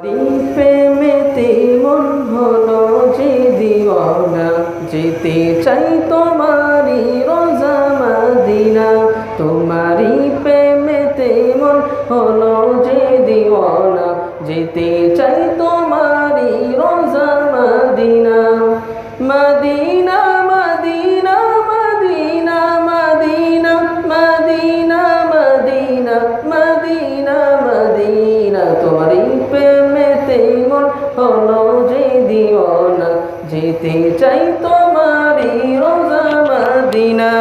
প্রেমেতে মন হলো যে দিওয়ানা, যেতে চাই তোমারি রোজা মাদিনা। তোমারি প্রেমেতে মন হলো যে দিওয়ানা, যেতে চাই তোমারি হলো যে দিওয়ানা যেতে চাই তোমারই রোজা মাদিনা।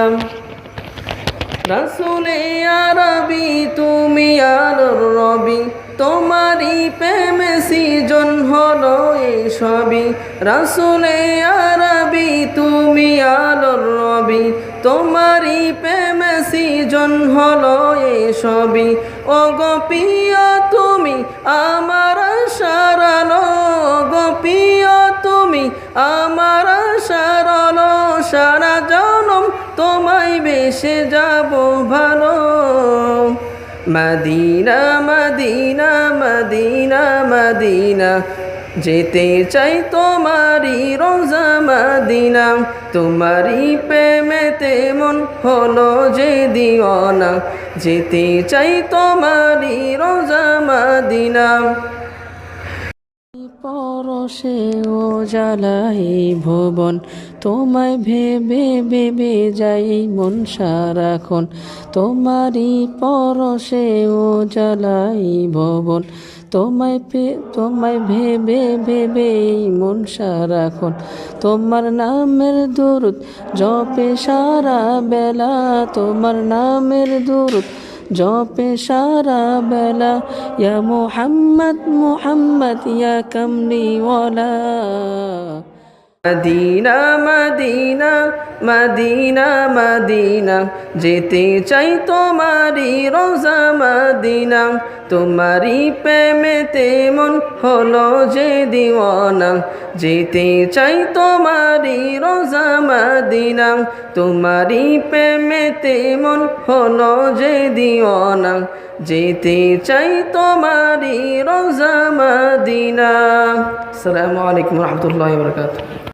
রাসুলে আরবি, তুমি আলোর রবি তোমারই প্রেমে সৃজন হলো এই সবই রাসুলে আরবি, তুমি আলোর রবি তোমারই প্রেমে সৃজন হলো এই সবই ও গোপিয়া তুমি আমার তুমি আমার সারালো সারা জনম, তোমায় বেসে যাব ভালো। মদিনা মদিনা মদিনা মদিনা, যেতে চাই তোমারি রোজা মদিনা। তোমারি প্রেমেতে মন হলো যে দিওয়ানা, যেতে চাই তোমারি রোজা মদিনা। পরশে ও জ্বালাই ভুবন, তোমায় ভেবে ভেবে যাই মন সারাক্ষণ। তোমারই পরশে ও জ্বালাই ভুবন, তোমায় পে, তোমায় ভেবে ভেবে মন সারাক্ষণ। তোমার নামের দুরুদ, জপে সারা বেলা। তোমার নামের দুরুদ জপে সারা বেলা ইয়া মোহাম্মদ মোহাম্মদ ইয়া কামলিওয়ালা মদিনা মদিনা মদিনা মদিনা। যেতে চাই তোমারি রোজা মদিনা। তোমারি প্রেমেতে মন হলো যে দিওয়ানা। যেতে চাই তোমারি রোজা মদিনা। তোমারি প্রেমেতে মন হলো যে দিওয়ানা। যেতে চাই তোমারি রোজা মদিনা। আসসালামু আলাইকুম রহমতুল্লাহ বরকাত